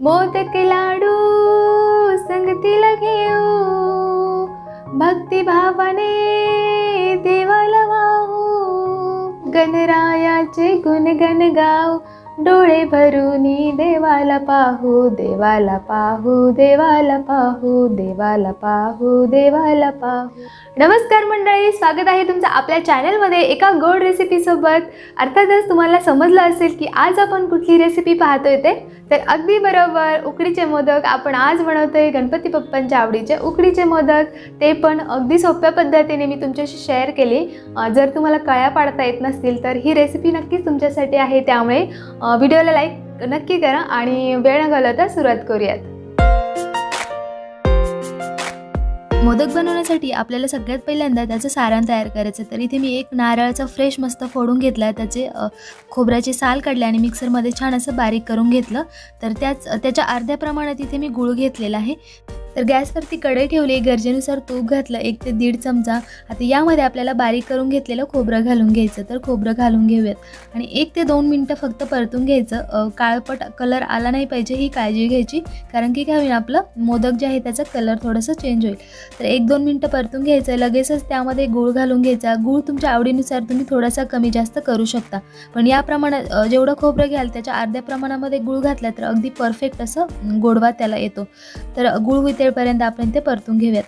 मोदक लाडू संगतीला घेऊ हो, भक्तिभावाने देवाला वाहू. गणरायाचे गुणगण गाऊ डोळे भरूनी देवाला पाहू देवाला पाहू देवाला पाहू देवाला पाहू देवाला पाहू. नमस्कार मंडळी स्वागत आहे तुमचं आपल्या चॅनलमध्ये एका गोड रेसिपीसोबत अर्थातच तुम्हाला समजलं असेल की आज आपण कुठली रेसिपी पाहतोय ते? तर अगदी बरोबर उकडीचे मोदक आपण आज बनवतोय गणपती बाप्पांच्या आवडीचे उकडीचे मोदक. ते पण अगदी सोप्या पद्धतीने मी तुमच्याशी शेअर केली. जर तुम्हाला कळ्या पाडता येत नसतील तर ही रेसिपी नक्कीच तुमच्यासाठी आहे. त्यामुळे व्हिडिओला लाईक नक्की करा आणि वेळ न घालवता सुरुवात करूयात. मोदक बनवण्यासाठी आपल्याला सगळ्यात पहिल्यांदा त्याचं सारण तयार करायचं. तर इथे मी एक नारळाचा फ्रेश मस्त फोडून घेतला त्याचे खोबऱ्याची साल काढले आणि मिक्सरमध्ये छान असं बारीक करून घेतलं. तर त्याच त्याच्या अर्ध्या प्रमाणात इथे मी गुळ घेतलेला आहे. तर गॅसवरती कढई ठेवली गरजेनुसार तूप घातलं एक ते दीड चमचा. आता यामध्ये आपल्याला बारीक करून घेतलेलं खोबरं घालून घ्यायचं. तर खोबरं घालून घेऊयात. आणि एक ते दोन मिनटं फक्त परतून घ्यायचं. काळपट कलर आला नाही पाहिजे ही काळजी घ्यायची. कारण की काय होईल आपलं मोदक जे आहे त्याचा कलर थोडंसं चेंज होईल. तर एक दोन मिनटं परतून घ्यायचं. लगेचच त्यामध्ये गूळ घालून घ्यायचा. गूळ तुमच्या आवडीनुसार तुम्ही थोडासा कमी जास्त करू शकता. पण या प्रमाणात जेवढं खोबरं घ्याल त्याच्या अर्ध्या प्रमाणामध्ये गूळ घातला तर अगदी परफेक्ट असं गोडवा त्याला येतो. तर गूळ तेळपर्यंत आपण ते परतून घेऊयात.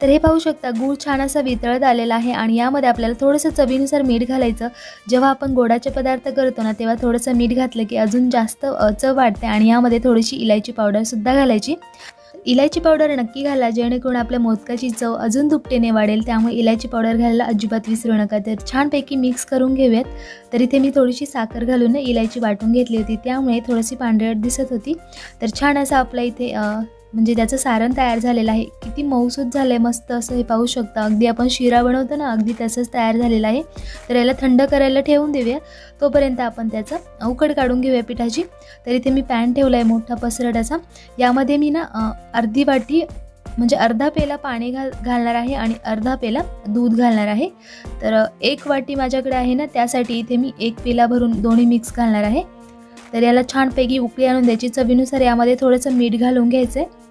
तर हे पाहू शकता गूळ छान असा वितळत आलेला आहे आणि यामध्ये आपल्याला थोडंसं चवीनुसार मीठ घालायचं. जेव्हा आपण गोडाचे पदार्थ करतो ना तेव्हा थोडंसं मीठ घातलं की अजून जास्त चव वाढते आणि यामध्ये थोडीशी इलायची पावडरसुद्धा घालायची. इलायची पावडर नक्की घाला जेणेकरून आपल्या मोदकाची चव अजून दुपटीने वाढेल. त्यामुळे इलायची पावडर घालायला अजिबात विसरू नका. तर छानपैकी मिक्स करून घेऊयात. तर इथे मी थोडीशी साखर घालून इलायची वाटून घेतली होती. त्यामुळे थोडीशी पांढरट दिसत होती. तर छान असं आपला इथे म्हणजे त्याचं सारण तयार झालेलं आहे किती मऊसूत झालं आहे मस्त असं हे पाहू शकता. अगदी आपण शिरा बनवतो ना अगदी तसंच तयार झालेलं आहे. तर याला थंड करायला ठेवून देऊया. तोपर्यंत आपण त्याचा उकड काढून घेऊया पिठाची. तर इथे मी पॅन ठेवला आहे मोठा पसरटाचा यामध्ये मी ना अर्धी वाटी म्हणजे अर्धा पेला पाणी घाल घालणार आहे आणि अर्धा पेला दूध घालणार आहे. तर एक वाटी माझ्याकडे आहे ना त्यासाठी इथे मी एक पेला भरून दोन्ही मिक्स घालणार आहे. तर याला छानपैकी उकळी आणून द्यायची. चवीनुसार यामध्ये थोडंसं मीठ घालून घ्यायचं आहे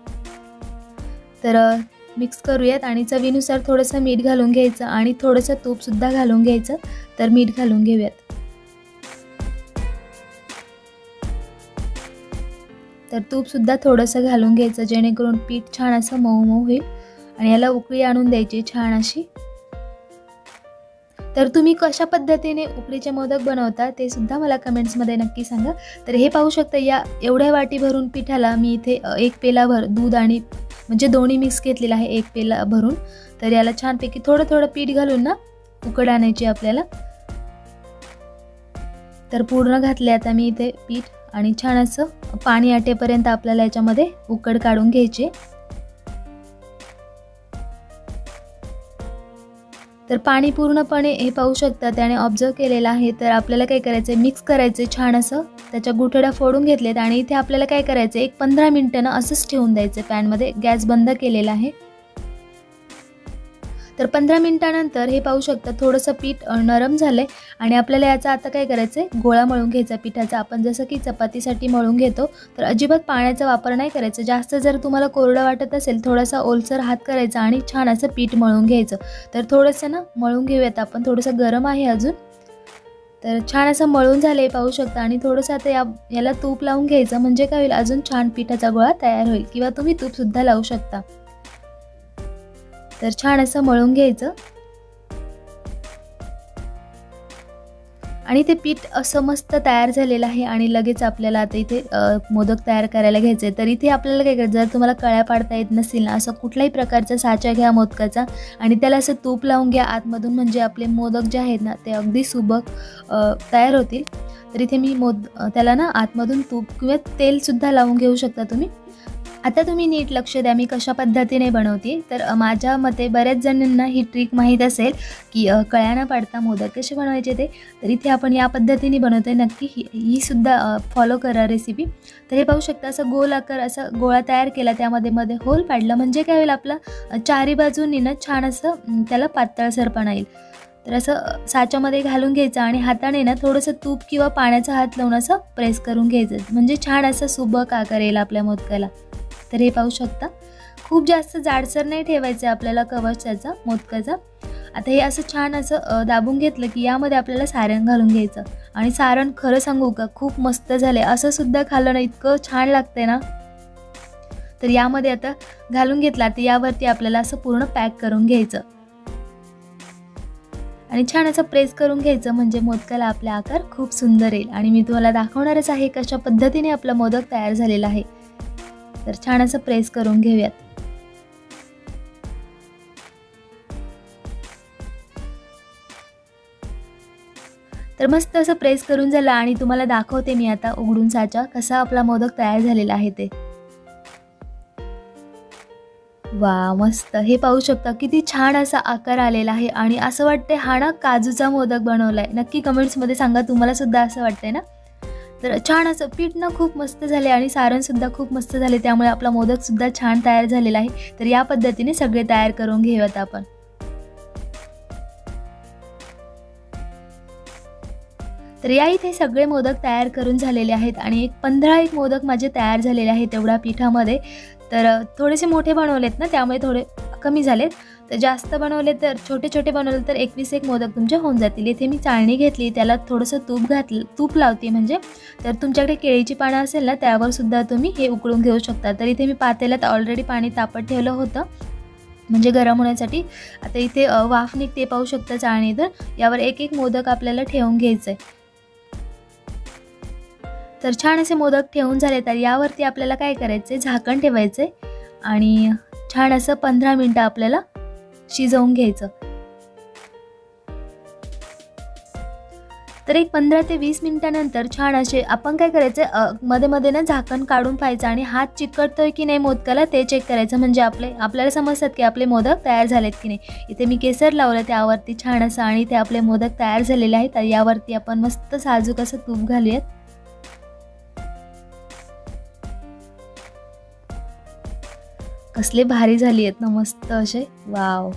तर मिक्स करूयात आणि चवीनुसार थोडंसं मीठ घालून घ्यायचं आणि थोडंसं तूपसुद्धा घालून घ्यायचं. तर मीठ घालून घेऊयात. तर तूपसुद्धा थोडंसं घालून घ्यायचं जेणेकरून पीठ छान असं मऊ मऊ होईल आणि याला उकळी आणून द्यायची छान अशी. तर तुम्ही कशा पद्धतीने उकडीचे मोदक बनवता ते सुद्धा मला कमेंट्समध्ये नक्की सांगा. तर हे पाहू शकता या एवढ्या वाटी भरून पिठाला मी इथे एक एक पेलाभर दूध आणि म्हणजे दोन्ही मिक्स घेतलेलं आहे एक पेला भरून. तर याला छानपैकी थोडं थोडं पीठ घालून ना उकड आणायची आपल्याला. तर पूर्ण घातले आता मी इथे पीठ आणि छान असं पाणी आटेपर्यंत आपल्याला याच्यामध्ये उकड काढून घ्यायची. तर पाणी पूर्णपणे हे पाहू शकता त्याने ऑब्झर्व केलेलं आहे. तर आपल्याला काय करायचं आहे मिक्स करायचं छान असं. त्याच्या गुठड्या फोडून घेतलेत आणि इथे आपल्याला काय करायचं एक पंधरा मिनटं ना असंच ठेवून द्यायचं पॅनमध्ये गॅस बंद केलेला आहे. तर पंधरा मिनटानंतर हे पाहू शकता थोडंसं पीठ नरम झालं आहे आणि आपल्याला याचा आता काय करायचं आहे गोळा मळून घ्यायचा पिठाचा. आपण जसं की चपातीसाठी मळून घेतो तर अजिबात पाण्याचा वापर नाही करायचा. जास्त जर तुम्हाला कोरडं वाटत असेल थोडासा ओलसर हात करायचा आणि छान असं पीठ मळून घ्यायचं. तर थोडंसं ना मळून घेऊयात आपण. थोडंसं गरम आहे अजून. तर छान असं मळून झालं पाहू शकता आणि थोडंसं आता या याला तूप लावून घ्यायचं. म्हणजे काय होईल? अजून छान पिठाचा गोळा तयार होईल किंवा तुम्ही तूपसुद्धा लावू शकता. तर छान असं मळून घ्यायचं. आणि ते पीठ असं मस्त तयार झालेलं आहे आणि लगेच आपल्याला आता इथे मोदक तयार करायला घ्यायचे तर इथे आपल्याला काय करायचं जर तुम्हाला कळ्या पाडता येत नसतील ना असं कुठल्याही प्रकारचा साचा घ्या मोदकाचा आणि त्याला असं तूप लावून घ्या. आतमधून म्हणजे आपले मोदक जे आहेत ना ते अगदी सुबक तयार होतील. तर इथे मी मोद त्याला ना आतमधून तूप किंवा तेलसुद्धा लावून घेऊ शकता तुम्ही. आता तुम्ही नीट लक्ष द्या मी कशा पद्धतीने बनवते. तर माझ्या मते बऱ्याच जणांना ही ट्रिक माहीत असेल की कळ्यानं कळ्या न पाडता मोदक कसे बनवायचे ते. तर इथे आपण या पद्धतीने बनवतो आहे नक्की ही ही सुद्धा फॉलो करा रेसिपी तर हे पाहू शकता असं गोल आकार असा गोळा तयार केला त्यामध्ये मध्ये होल पाडला. म्हणजे काय होईल आपला? चारी बाजूंनी ना छान असं त्याला पातळसरपणा येईल. तर असं साच्यामध्ये घालून घ्यायचं आणि हाताने ना थोडंसं तूप किंवा पाण्याचा हात लावून असं प्रेस करून घ्यायचं. म्हणजे छान असं सुबक आकार येईल आपल्या मोदकाला. तर हे पाहू शकता. खूप जास्त जाडसर नाही ठेवायचं आहे आपल्याला कवच त्याचा मोदकाचा. आता हे असं छान असं दाबून घेतलं की यामध्ये आपल्याला सारण घालून घ्यायचं. आणि सारण खरं सांगू का खूप मस्त झाले असं सुद्धा खाल्लं ना इतकं छान लागतंय ना. तर यामध्ये आता घालून घेतला तर यावरती आपल्याला असं पूर्ण पॅक करून घ्यायचं. आणि छान असं प्रेस करून घ्यायचं म्हणजे मोदकाला आपला आकार खूप सुंदर येईल. आणि मी तुम्हाला दाखवणारच आहे कशा पद्धतीने आपला मोदक तयार झालेला आहे. तर छान असं प्रेस करून घेऊयात. तर मस्त असं प्रेस करून झालं आणि तुम्हाला दाखवते मी आता उघडून साचा कसा आपला मोदक तयार झालेला आहे ते. वा मस्त. हे पाहू शकता किती छान असा आकार आलेला आहे आणि असं वाटतंय हा ना काजूचा मोदक बनवलाय. नक्की कमेंट्समध्ये सांगा तुम्हाला सुद्धा असं वाटतंय ना? तर छान असं पीठ ना खूप मस्त झाले आणि सारणसुद्धा खूप मस्त झाले. त्यामुळे आपला मोदकसुद्धा छान तयार झालेला आहे. तर या पद्धतीने सगळे तयार करून घेऊयात आपण. तर या इथे सगळे मोदक तयार करून झालेले आहेत आणि एक पंधरा एक मोदक माझे तयार झालेले आहेत तेवढ्या पिठामध्ये. तर थोडेसे मोठे बनवलेत ना त्यामुळे थोडे कमी झालेत. तर जास्त बनवले तर छोटे छोटे बनवले तर एकवीस एक मोदक तुमचे होऊन जातील. इथे मी चाळणी घेतली त्याला थोडंसं तूप घातलं तूप लावते म्हणजे. तर तुमच्याकडे केळीची पानं असेल ना त्यावर सुद्धा तुम्ही हे उकळून घेऊ शकता. तर इथे मी पातेल्यात ऑलरेडी पाणी तापत ठेवलं होतं. म्हणजे गरम होण्यासाठी. आता इथे वाफ निघते पाहू शकता चाळणी तर यावर एक एक मोदक आपल्याला ठेवून घ्यायचं आहे तर छान असे मोदक ठेवून झाले तर यावरती आपल्याला काय करायचं आहे झाकण ठेवायचं आहे आणि छान असं पंधरा मिनटं आपल्याला शिजवून घ्यायचं. तर एक पंधरा ते वीस मिनिटानंतर छान असे आपण काय करायचं मध्ये मध्ये ना झाकण काढून पाहायचं आणि हात चिकटतोय की नाही मोदकाला ते चेक करायचं. म्हणजे आपले आपल्याला समजतात की आपले मोदक तयार झालेत की नाही. इथे मी केसर लावलं त्यावरती छान असं आणि ते आपले मोदक तयार झालेले आहेत. यावरती आपण मस्त साजूक असं तूप घालूयात. कसले भारी झाली आहेत ना मस्त असे. वाव.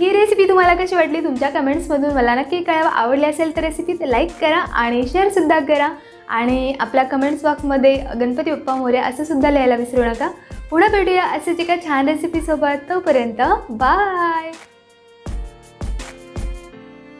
ही रेसिपी तुम्हाला कशी वाटली तुमच्या कमेंट्समधून मला नक्की कळावं. आवडली असेल तर रेसिपी ते लाईक करा आणि शेअरसुद्धा करा. आणि आपल्या कमेंट्स बॉक्समध्ये गणपती बाप्पा मोरे असं सुद्धा लिहायला विसरू नका. पुन्हा भेटूया असेच एका छान रेसिपीसोबत तोपर्यंत बाय